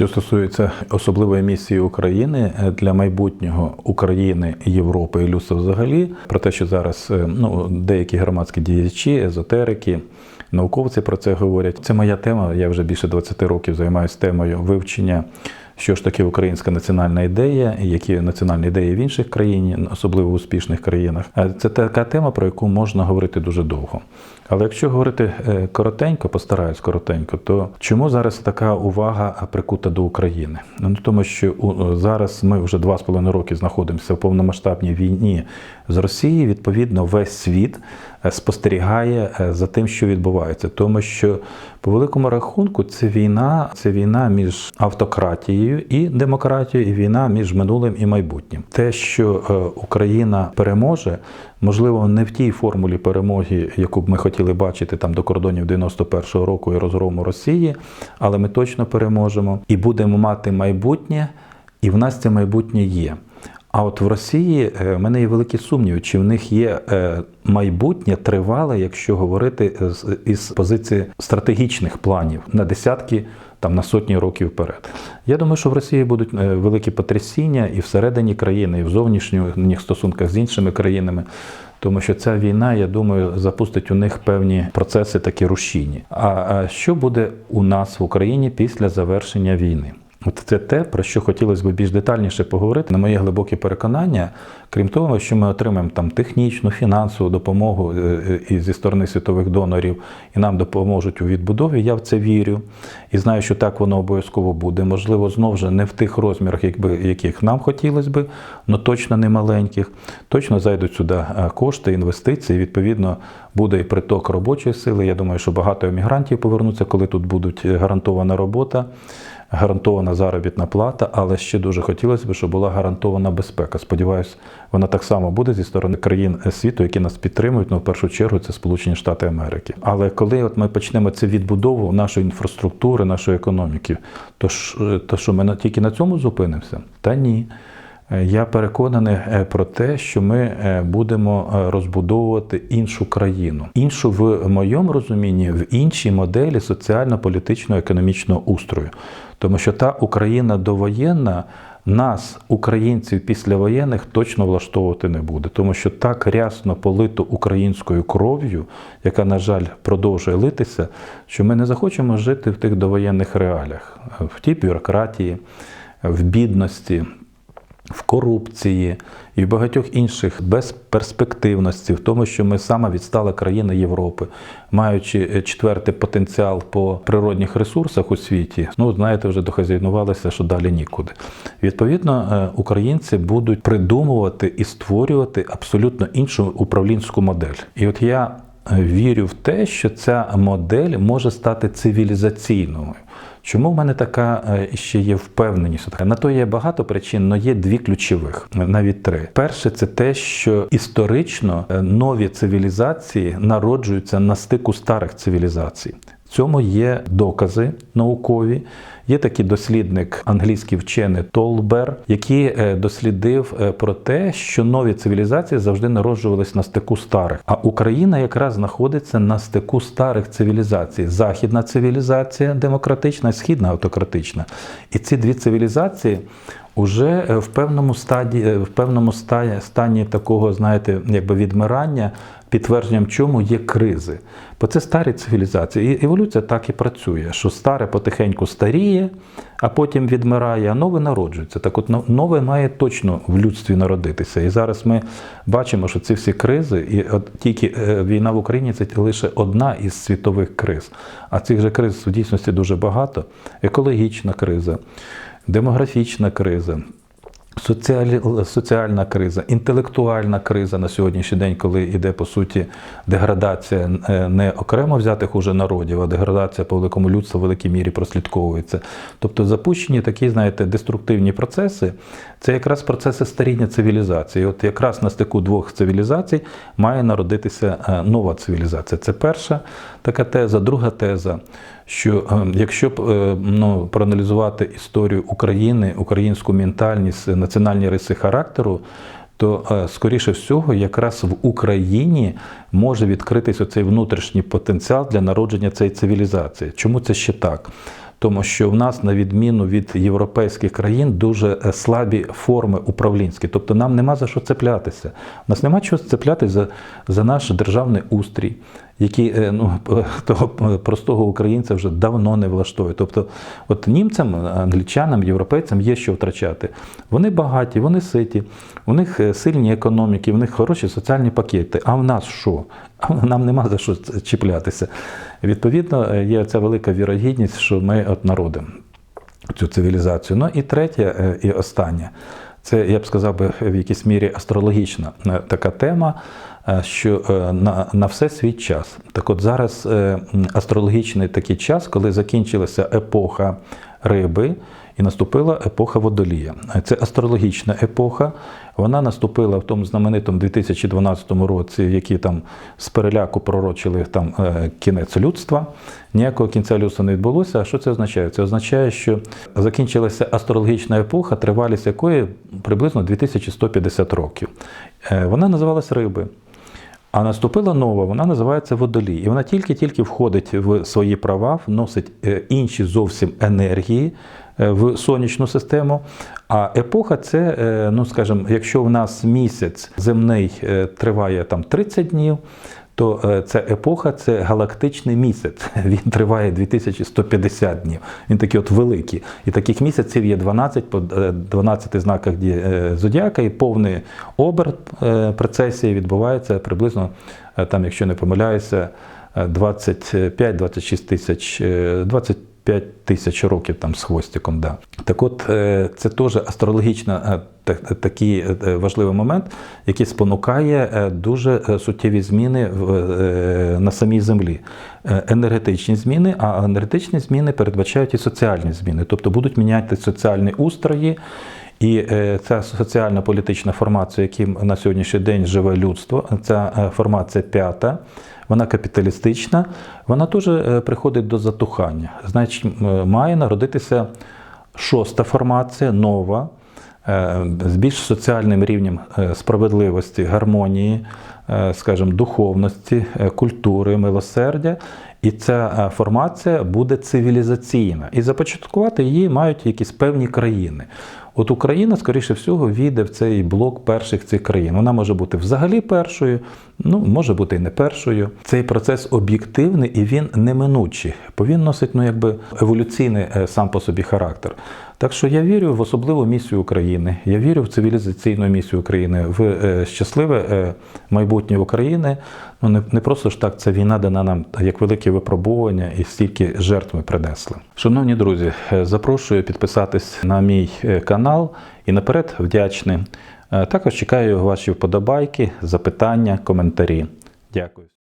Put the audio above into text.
Що стосується особливої місії України е, для майбутнього України, Європи і людства взагалі, про те, що зараз е, ну деякі громадські діячі, езотерики. Науковці про це говорять. Це моя тема. Я вже більше 20 років займаюся темою вивчення, що ж таке українська національна ідея, які національні ідеї в інших країн, особливо в успішних країнах. Е, Це така тема, про яку можна говорити дуже довго. Але якщо говорити е, коротенько, постараюсь коротенько, то чому зараз така увага прикута до України? Ну тому, що зараз ми вже два з половиною роки знаходимося в повномасштабній війні з Росією. Відповідно, весь світ е, спостерігає е, за тим, що відбувається, тому що по великому рахунку це війна, це війна між автократією і демократією, і війна між минулим і майбутнім. Те, що е, Україна переможе, можливо, не в тій формулі перемоги, яку б ми хотіли бачити там до кордонів 91-го року і розгрому Росії, але ми точно переможемо і будемо мати майбутнє, і в нас це майбутнє є. А от в Росії е, в мене є великі сумніви, чи в них є е, майбутнє тривале, якщо говорити з- із позиції стратегічних планів на десятки, там на сотні років вперед. Я думаю, що в Росії будуть е, великі потрясіння і всередині країни, і в зовнішніх стосунках з іншими країнами. Тому що ця війна, я думаю, запустить у них певні процеси такі рушійні. А що буде у нас в Україні після завершення війни? От це те, про що хотілося б більш детальніше поговорити. На моє глибоке переконання, крім того, що ми отримаємо там технічну, фінансову допомогу е, е, і зі сторони світових донорів, і нам допоможуть у відбудові, я в це вірю і знаю, що так воно обов'язково буде. Можливо, знову ж не в тих розмірах, якби яких нам хотілося би, але точно не маленьких. Точно зайдуть сюди е, кошти, інвестиції. Відповідно, буде і приток робочої сили. Я думаю, що багато емігрантів повернуться, коли тут будуть гарантована робота гарантована заробітна плата, але ще дуже хотілося б, щоб була гарантована безпека. Сподіваюсь, вона так само буде зі сторони країн світу, які нас підтримують. Ну, в першу чергу, це Сполучені Штати Америки. Але коли от ми почнемо цю відбудову нашої інфраструктури, нашої економіки, то ж то що ми тільки на цьому зупинимося? Та ні. Е, Я переконаний е, про те, що ми е, будемо е, розбудовувати іншу країну, іншу в моєму розумінні, в іншій моделі соціально-політичного економічного устрою, тому що та Україна довоєнна. Нас, українців післявоєнних, точно влаштовувати не буде, тому що так рясно полито українською кров'ю, яка, на жаль, продовжує литися, що ми не захочемо жити в тих довоєнних реаліях, в тій бюрократії, в бідності, в корупції і в багатьох інших безперспективності, в тому, що ми сама відстала країна Європи, маючи е, четвертий потенціал по природних ресурсах у світі, ну знаєте, вже дохазяйнувалися, що далі нікуди. Відповідно, е, українці будуть придумувати і створювати абсолютно іншу управлінську модель. І от я е, вірю в те, що ця модель може стати цивілізаційною. Чому в мене така е, ще є впевненість? На то є багато причин, але є дві ключових, навіть три. Перше, це те, що історично е, нові цивілізації народжуються на стику старих цивілізацій. Цьому є докази наукові. Є такий дослідник, англійський вчений Толбер, який е, дослідив е, про те, що нові цивілізації завжди народжувались на стику старих. А Україна якраз знаходиться на стику старих цивілізацій: західна цивілізація демократична, східна автократична. І ці дві цивілізації. Уже е, в певному стаді, е, в певному стані, такого, знаєте, якби відмирання, підтвердженням чому є кризи. Бо це старі цивілізації. І еволюція так і працює, що старе потихеньку старіє, а потім відмирає, а нове народжується. Так от нове має точно в людстві народитися. І зараз ми бачимо, що ці всі кризи, і от тільки е, війна в Україні це лише одна із світових криз. А цих же криз в дійсності дуже багато. Екологічна криза, демографічна криза. Соціальна криза, інтелектуальна криза на сьогоднішній день, коли йде по суті деградація е, не окремо взятих уже народів, а деградація по великому людству в великій мірі прослідковується. Тобто запущені такі, знаєте, деструктивні процеси, це якраз процеси старіння цивілізації. От якраз на стику двох цивілізацій має народитися е, нова цивілізація. Це перша така теза, друга теза. Що е, якщо е, ну, проаналізувати історію України, українську ментальність, національні риси характеру, то е, скоріше всього, якраз в Україні може відкритись оцей внутрішній потенціал для народження цієї цивілізації. Чому це ще так? тому що в нас, на відміну від європейських країн, дуже слабі форми управлінські. Тобто нам нема за що цеплятися. У нас нема чого цеплятися за, за наш державний устрій, який е, ну, того простого українця вже давно не влаштовує. Тобто, от німцям, англічанам, європейцям є що втрачати. Вони багаті, вони ситі, у них е, сильні економіки, у них хороші соціальні пакети. А в нас що? Нам нема за що чіплятися. Відповідно, е, є ця велика вірогідність, що ми от народимо цю цивілізацію. Ну і третє, і останнє. Це, я б сказав би, в якійсь мірі астрологічна е, така тема, е, що е, на, на все свій час. Так от зараз астрологічний такий час, коли закінчилася епоха риби і наступила епоха водолія. Це астрологічна епоха. Вона наступила в тому знаменитому 2012 році, який там з переляку пророчили там е, кінець людства. Ніякого кінця людства не відбулося. А що це означає? Це означає, що закінчилася астрологічна епоха, тривалість якої приблизно 2150 років. Е, Вона називалась риби. А наступила нова, вона називається водолій. І вона тільки-тільки входить в свої права, вносить е, інші зовсім енергії Е, в сонячну систему. А епоха це, е, ну скажімо, якщо в нас місяць земний е, триває там 30 днів. То ця епоха це галактичний місяць. Він триває 2150 днів. Він такий от великий. І таких місяців є 12 по 12 знаках зодіака, і повний оберт процесії відбувається приблизно, там, якщо не помиляюся, 25-26 тисяч 20 5 тисяч років там з хвостиком. Да. Так от, е, це теж астрологічно е, е, такий важливий момент, який спонукає дуже суттєві зміни на самій землі. Енергетичні зміни, а енергетичні зміни передбачають і соціальні зміни, тобто будуть міняти соціальні устрої. І е, ця соціальна політична формація, яким на сьогоднішній день живе людство, ця е, формація п'ята, вона капіталістична, вона теж е, приходить до затухання. Значить, має народитися шоста формація, нова, з більш соціальним рівнем справедливості, гармонії, скажімо, духовності, культури, милосердя. І ця формація буде цивілізаційна. І започаткувати її мають якісь певні країни. От Україна, скоріше всього, війде в цей блок перших цих країн. Вона може бути взагалі першою, ну може бути і не першою. Цей процес об'єктивний і він неминучий, бо він носить ну, якби еволюційний е, сам по собі характер. Так що я вірю в особливу місію України. Я вірю в цивілізаційну місію України, в е, щасливе е, майбутнє України. Ну не, не просто ж так, ця війна дана нам як велике випробування і стільки жертв ми принесли. Шановні друзі, е, запрошую підписатись на мій канал і наперед вдячний. Також чекаю ваші вподобайки, запитання, коментарі. Дякую.